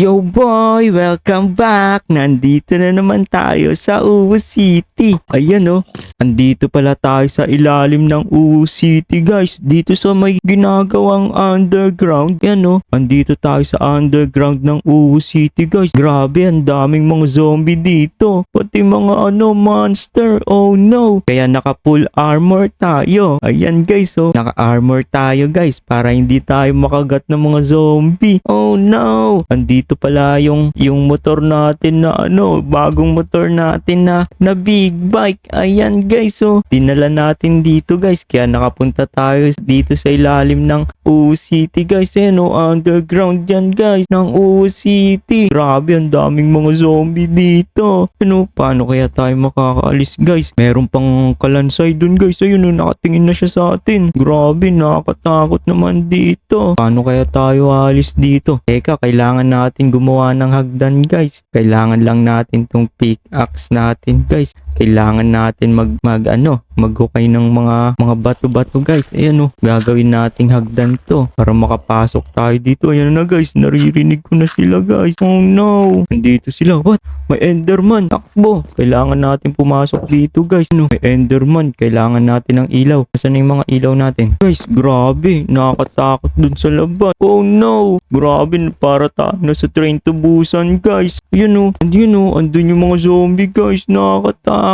Yo boy, welcome back! Nandito na naman tayo sa Uwu City. Ayan oh, andito pala tayo sa ilalim ng Uwu City guys. Dito sa may ginagawang underground. Ayan oh, andito tayo sa underground ng Uwu City guys. Grabe, ang daming mga zombie dito. Pati mga ano, monster. Oh no! Kaya naka full armor tayo. Ayan guys oh, naka armor tayo guys para hindi tayo makagat ng mga zombie. Oh no! Andito pala yung yung motor natin na ano, bagong motor natin na na big bike. Ayan guys, oh. Dinala natin dito guys. Kaya nakapunta tayo dito sa ilalim ng Uwu City guys. Ayan oh, underground yan guys ng Uwu City. Grabe, ang daming mga zombie dito. Ano, paano kaya tayo makakaalis guys? Meron pang kalansay dun guys. Ayun oh, nakatingin na siya sa atin. Grabe, nakakatakot naman dito. Paano kaya tayo alis dito? Teka, kailangan natin gumawa ng hagdan guys. Kailangan lang natin tong pickaxe natin guys. Kailangan natin mag, mag ano, maghukay ng mga mga bato-bato guys. Ayan oh, gagawin nating hagdan to para makapasok tayo dito. Ayan na guys, naririnig ko na sila guys. Oh no, nandito sila. What? May Enderman. Takbo. Kailangan natin pumasok dito guys. No, may Enderman. Kailangan natin ng ilaw. Nasaan na yung mga ilaw natin? Guys, grabe. Nakakatakot dun sa labas. Oh no. Grabe, para tayo nasa train to Busan guys. Yun oh. Yun oh. Andun yung mga zombie guys. Nakakatakot.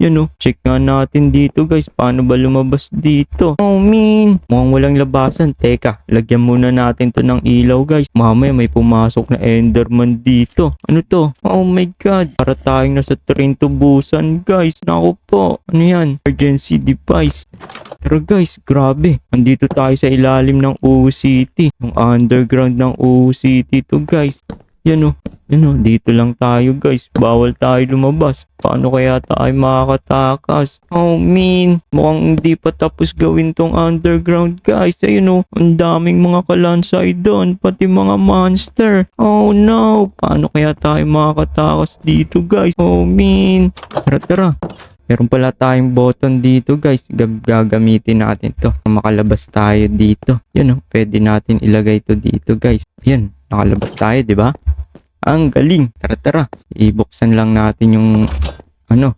Yun oh. Check nga natin dito guys. Paano ba lumabas dito? Oh man. Mukhang walang labasan. Teka, lagyan muna natin to ng ilaw guys. Mamaya may pumasok na Enderman dito. Ano to? Oh my god. Para tayong nasa train to Busan guys. Naku po. Ano yan? Emergency device. Pero guys, grabe. Andito tayo sa ilalim ng City. Yung underground ng City to guys. Yan o. Yan o. Dito lang tayo guys. Bawal tayo lumabas. Paano kaya tayo makakatakas? Oh man. Mukhang hindi pa tapos gawin tong underground guys. Ayun o. Ang daming mga kalansay doon. Pati mga monster. Oh no. Paano kaya tayo makakatakas dito guys? Oh man. Tara tara. Meron pala tayong button dito guys. Gag- gagamitin natin to. Makalabas tayo dito. Yun oh, pwede natin ilagay to dito guys. Ayun, nakalabas tayo, di ba? Ang galing. Tara tara. Ibuksan lang natin yung ano.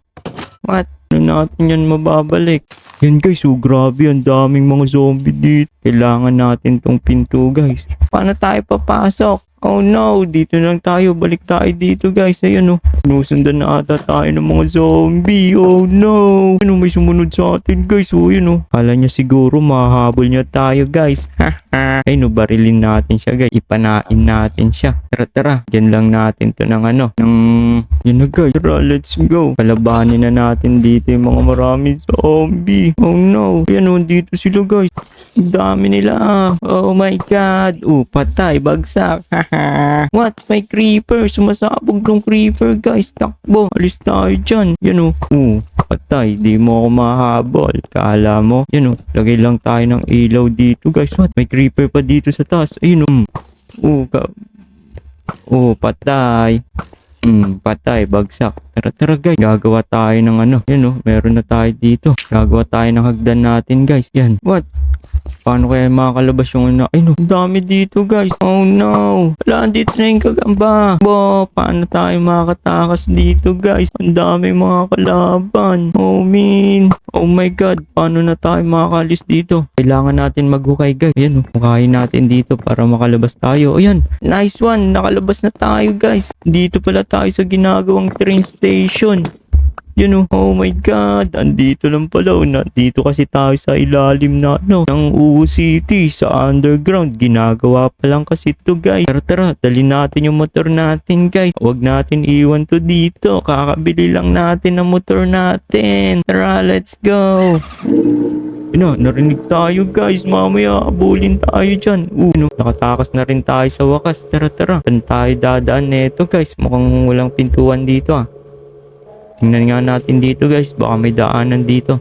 What? Ano natin yan mababalik? Yan guys, oh grabe, ang daming mga zombie dito. Kailangan natin tong pinto guys. Paano tayo papasok? Oh no, dito lang tayo. Balik tayo dito guys. Ayun oh. Sinusundan na ata tayo ng mga zombie. Oh no. Ano may sumunod sa atin guys. Oh yun oh. Kala niya siguro mahahabol niya tayo guys. Ay no, barilin natin siya guys. Ipanain natin siya. Tara tara. Diyan lang natin to ng ano. Ng... Yun na guys. Tara, let's go. Kalabanin na natin dito yung mga maraming zombie. Oh no. Ayan oh, dito sila guys. Dami nila. Oh my god. Oh, patay. Bagsak. What? May creeper. Sumasabog ng creeper guys. Takbo. Alis tayo dyan. Yan oh. Oh, patay. Di mo ako mahabol. Kala mo. Yan oh. Lagay lang tayo ng ilaw dito guys. What? May creeper pa dito sa taas. Ayun oh. Oh, ka- Oh, patay. Hmm, patay, bagsak. Tara, tara guys. Gagawa tayo ng ano. Yan oh, meron na tayo dito. Gagawa tayo ng hagdan natin guys. Yan. What? Paano kaya makakalabas yung ano? Ay no, dami dito guys. Oh no. Wala, andito na yung kagamba. Bo, paano tayo makatakas dito guys? Ang dami mga kalaban. Oh man. Oh my god. Paano na tayo makakalis dito? Kailangan natin maghukay guys. Ayan oh. Hukayin natin dito para makalabas tayo. Ayan. Nice one. Nakalabas na tayo guys. Dito pala tayo sa ginagawang train station. Yun oh, oh my god, andito lang pala oh, nandito kasi tayo sa ilalim na ano, ng Uwu City sa underground. Ginagawa pa lang kasi ito guys. Tara tara, dali natin yung motor natin guys. Huwag natin iwan to dito. Kakabili lang natin ng motor natin. Tara, let's go. Ano, narinig tayo guys. Mamaya, abulin tayo dyan. Uh, no, nakatakas na rin tayo sa wakas. Tara, tara. Saan tayo dadaan neto guys? Mukhang walang pintuan dito ah. Tingnan nga natin dito guys. Baka may daanan dito.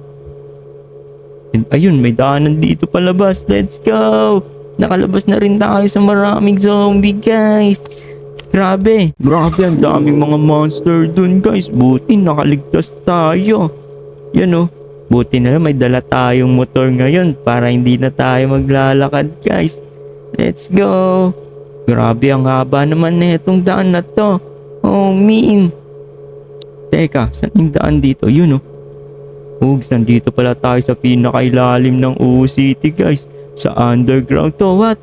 Ayun, may daanan dito palabas. Let's go! Nakalabas na rin tayo sa maraming zombie guys. Grabe. Grabe, ang daming mga monster dun guys. Buti nakaligtas tayo. Yan oh. Buti na lang may dala tayong motor ngayon para hindi na tayo maglalakad guys. Let's go! Grabe, ang haba naman na itong daan na to. Oh, mean. Teka, saan daan dito? Yun oh. Hugs, nandito pala tayo sa pinakailalim ng UU City guys. Sa underground to. What?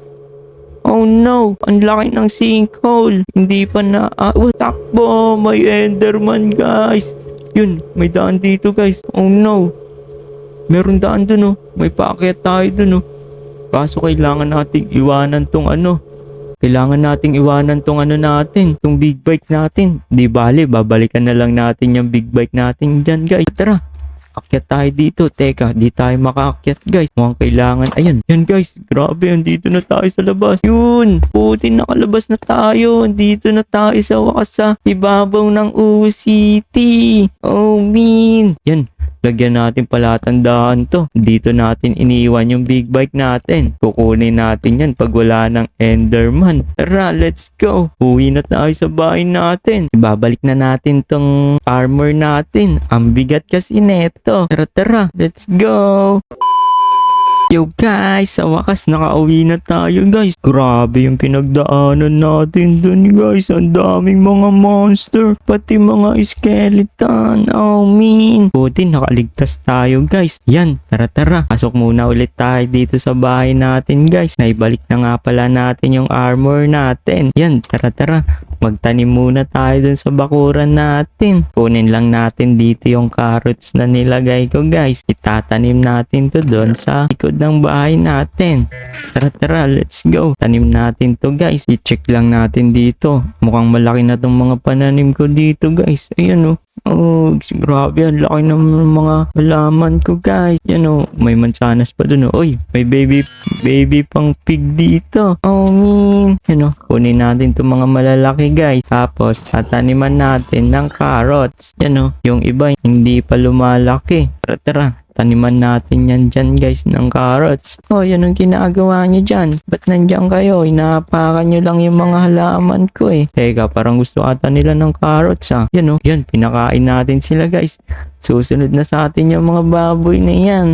Oh no! Ang laki ng sinkhole! Hindi pa na... Oh, takbo! May Enderman guys! Yun, may daan dito guys. Oh no! Meron daan dun oh. May paakyat tayo dun oh. Kaso kailangan nating iwanan tong ano. Kailangan nating iwanan tong ano natin. Tong big bike natin. Di bale, babalikan na lang natin yung big bike natin dyan guys. Tara! Akyat tayo dito. Teka, di tayo makaakyat guys. Mukhang kailangan. Ayan, yan guys. Grabe, andito na tayo sa labas. Yun! Puti nakalabas na tayo. Andito na tayo sa wakas sa ibabaw ng UU City. Oh, mean. Yan, lagyan natin palatandaan to. Dito natin iniwan yung big bike natin. Kukunin natin yan pag wala ng Enderman. Tara, let's go. Uwi na tayo sa bahay natin. Ibabalik na natin tong armor natin. Ang bigat kasi neto. Tara, tara. Let's go. Yo guys, sa wakas nakauwi na tayo guys. Grabe yung pinagdaanan natin dun guys. Ang daming mga monster, pati mga skeleton. Oh mean. Buti nakaligtas tayo guys. Yan, tara tara. Pasok muna ulit tayo dito sa bahay natin guys. Naibalik na nga pala natin yung armor natin. Yan, tara tara. Magtanim muna tayo dun sa bakuran natin. Kunin lang natin dito yung carrots na nilagay ko guys. Itatanim natin to doon sa likod ng bahay natin. Tara tara, let's go. Tanim natin to guys. I-check lang natin dito. Mukhang malaki na tong mga pananim ko dito guys. Ayan oh. Oh, grabe, ang laki ng mga halaman ko guys. Yan oh, may mansanas pa dun oh. Uy, may baby, baby pang pig dito. Oh, mean. Yan oh, kunin natin itong mga malalaki guys. Tapos, tataniman natin ng carrots. Yan oh, yung iba hindi pa lumalaki. Tara, tara. Taniman natin yan dyan guys ng carrots. Oh, yan ang ginagawa niyo dyan. Ba't nandyan kayo? Inapakan nyo lang yung mga halaman ko eh. Teka, parang gusto ata nila ng carrots ah. Yan oh, yan, pinakain natin sila guys. Susunod na sa atin yung mga baboy na yan.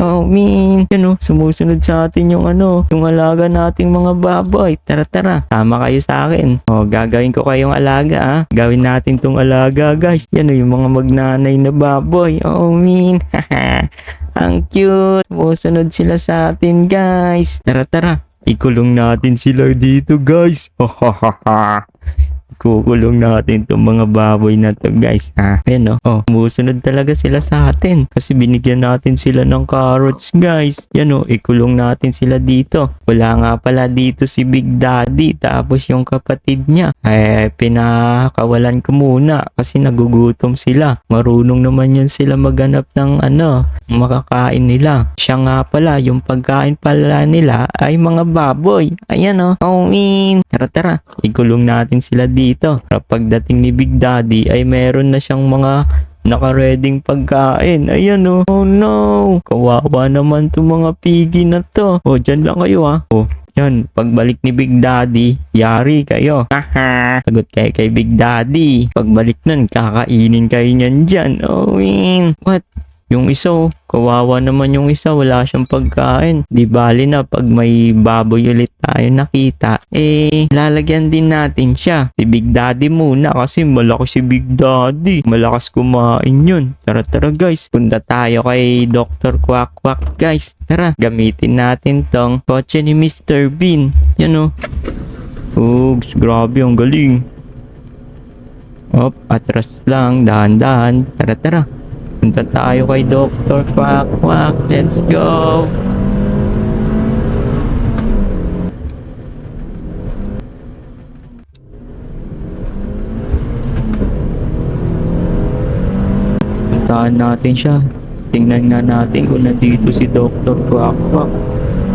Oh, mean. Yan oh, sumusunod sa atin yung ano, yung alaga nating mga baboy. Tara, tara. Tama kayo sa akin. Oh, gagawin ko kayong alaga ah. Gawin natin tong alaga guys. Yan oh, yung mga magnanay na baboy. Oh, mean. Ang cute. Sumusunod sila sa atin guys. Tara, tara. Ikulong natin sila dito guys. Kukulong natin itong mga baboy na to guys ha. Ayan o. Oh, sumusunod talaga sila sa atin. Kasi binigyan natin sila ng carrots guys. Yan o. Ikulong natin sila dito. Wala nga pala dito si Big Daddy. Tapos yung kapatid niya. Eh, pinakawalan ko muna. Kasi nagugutom sila. Marunong naman yan sila maghanap ng ano, makakain nila. Siya nga pala, yung pagkain pala nila ay mga baboy. Ayan o. Oh, mean. Tara tara. Ikulong natin sila dito. Para pagdating ni Big Daddy ay meron na siyang mga nakareding pagkain. Ayan o. Oh. no. Kawawa naman to mga pigi na to. Oh, dyan lang kayo ha. O, yan. Pagbalik ni Big Daddy, yari kayo. Haha. Sagot kayo kay Big Daddy. Pagbalik nun, kakainin kayo niyan dyan. Oh, win. What? Yung isa, oh, kawawa naman yung isa, wala siyang pagkain. Di bali na pag may baboy ulit tayo nakita, eh, lalagyan din natin siya. Si Big Daddy muna kasi malaki si Big Daddy. Malakas kumain yun. Tara tara guys, punta tayo kay Dr. Quack Quack guys. Tara, gamitin natin tong kotse ni Mr. Bean. Yan oh. Ugs, grabe ang galing. Op, atras lang, dahan-dahan. Tara tara. Punta tayo kay Dr. Quack Quack. Let's go! Puntahan natin siya. Tingnan nga natin kung nandito si Dr. Quack Quack.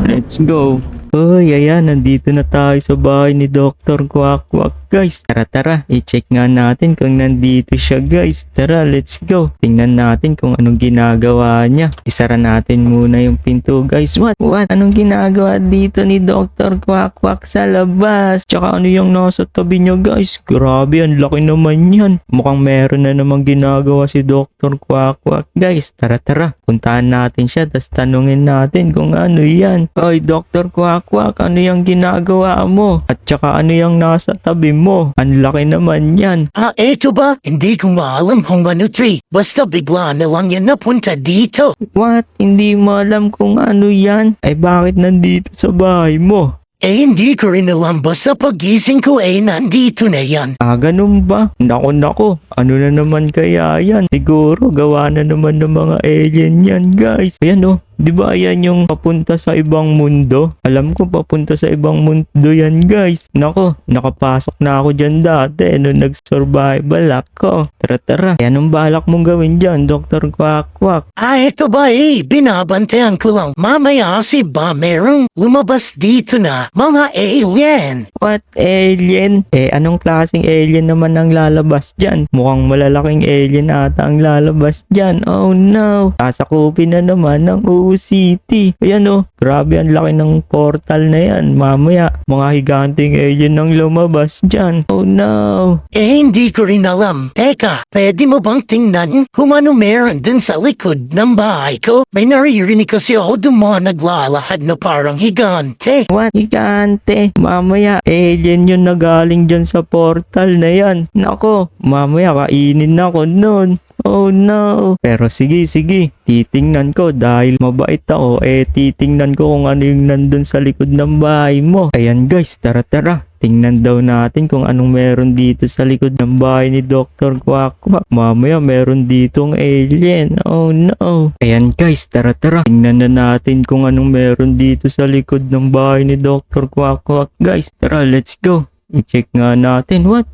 Let's go! Uy, ayan, nandito na tayo sa bahay ni Dr. Quack Quack guys. Tara tara, i-check nga natin kung nandito siya guys. Tara, let's go. Tingnan natin kung anong ginagawa niya. Isara natin muna yung pinto guys. What? What? Anong ginagawa dito ni Dr. Quack sa labas? Tsaka ano yung nasa tabi niyo guys? Grabe, ang laki naman yan. Mukhang meron na namang ginagawa si Dr. Quack. Guys, tara tara. Puntahan natin siya, tapos tanungin natin kung ano yan. Oy, Dr. Quack, ano yung ginagawa mo? At tsaka ano yung nasa tabi mo? Ang laki naman yan. Ah, eto ba? Hindi ko maalam kung ano tri. Basta bigla na lang yan napunta dito. What? Hindi mo alam kung ano yan? Ay bakit nandito sa bahay mo? Eh, hindi ko rin alam. Basta pagising ko eh, nandito na yan. Ah, ganun ba? Nako nako, ano na naman kaya yan? Siguro gawa na naman ng mga alien yan guys. Ayan oh, di ba yan yung papunta sa ibang mundo? Alam ko papunta sa ibang mundo yan guys. Nako, nakapasok na ako dyan dati nung nag-survival ako. Tara tara, eh, anong balak mong gawin dyan, Dr. Quack Quack? Ah, eto ba eh, binabantayan ko lang. Mamaya si ba merong lumabas dito na mga alien. What alien? Eh, anong klaseng alien naman ang lalabas dyan? Mukhang malalaking alien ata ang lalabas dyan. Oh no! Sasakupin na naman ng UU City. Ayan oh, grabe ang laki ng portal na yan. Mamaya, mga higanting alien ang lumabas dyan. Oh no! Eh, hindi ko rin alam. Teka, pwede mo bang tingnan kung ano meron dun sa likod ng bahay ko? May naririnig kasi ako dun mga naglalakad na parang higante. What? Higante. Mamaya, alien yun na galing dyan sa portal na yan. Nako, mamaya kainin ako nun. Oh no. Pero sige, sige. Titingnan ko dahil mabait ako. Eh, titingnan ko kung ano yung nandun sa likod ng bahay mo. Ayan guys, tara tara. Tingnan daw natin kung anong meron dito sa likod ng bahay ni Dr. Quack Quack. Mamaya meron ditong alien. Oh no. Ayan guys, tara tara. Tingnan na natin kung anong meron dito sa likod ng bahay ni Dr. Quack Quack. Guys, tara, let's go. I-check nga natin. What?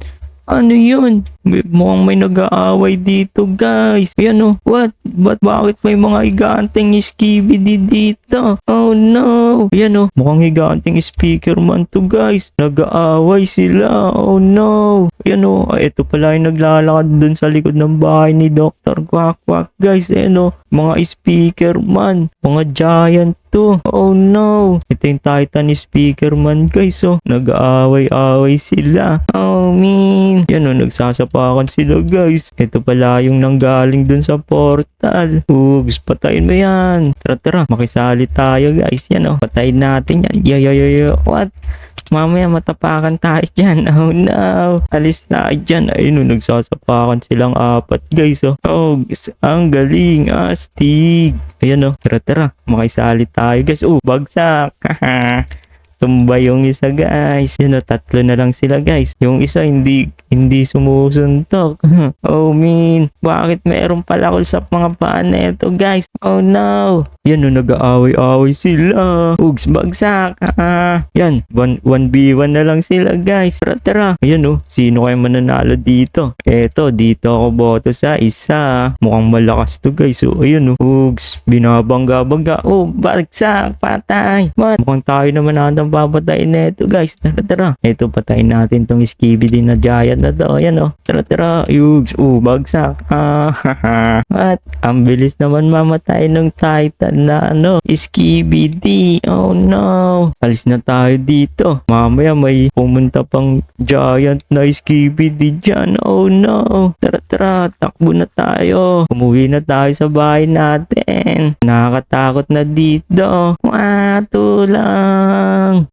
Ano yun? May, mukhang may nag-aaway dito guys. Ayan oh. What? Ba't bakit may mga higanteng skibidi dito? Oh no. Ayan oh. Mukhang higanteng speaker man to guys. Nag-aaway sila. Oh no. Ayan oh. Ay, ito pala yung naglalakad dun sa likod ng bahay ni Dr. Quack Quack guys. Ayan oh. Mga speaker man. Mga giant to. Oh no. Ito yung Titan speaker man guys oh. Nag-aaway-aaway sila. Oh man. Yan oh. Nagsasapakan sila guys. Ito pala yung nanggaling dun sa portal. Ugs, patayin mo yan. Tara tara. Makisali tayo guys. Yan oh. Patayin natin yan. Yo yo yo yo. What? Mamaya matapakan tayo dyan. Oh no. Alis na dyan. Ayun oh, nagsasapakan silang apat guys oh. Oh, ang galing. Astig. Ayan oh. Tara tara. Makisali tayo guys. Oh, bagsak. Haha. Tumba yung isa guys. Yun o, tatlo na lang sila guys. Yung isa hindi hindi sumusuntok. oh man, bakit meron pala sa mga paa na ito guys? Oh no. Yan o, nag-aaway-aaway sila. Ugs, bagsak. Ah, yan, 1, 1v1 na lang sila guys. Tara, tara. Ayan o, sino kayo mananalo dito? Eto, dito ako boto sa isa. Mukhang malakas to guys. So, ayun o. Ugs, binabangga-bangga. Oh, bagsak, patay. What? Mukhang tayo naman natang papatayin na ito guys. Tara, tara. Ito, patayin natin tong skibidi na giant na to. Ayan o. Tara, tara. Ugs, oh, bagsak. Ah. What? Ang bilis naman mamatay ng Titan na ano, skibidi. Oh no. Alis na tayo dito. Mamaya may pumunta pang giant na skibidi dyan. Oh no. Tara, tara. Takbo na tayo. Umuwi na tayo sa bahay natin. Nakakatakot na dito. Wato lang.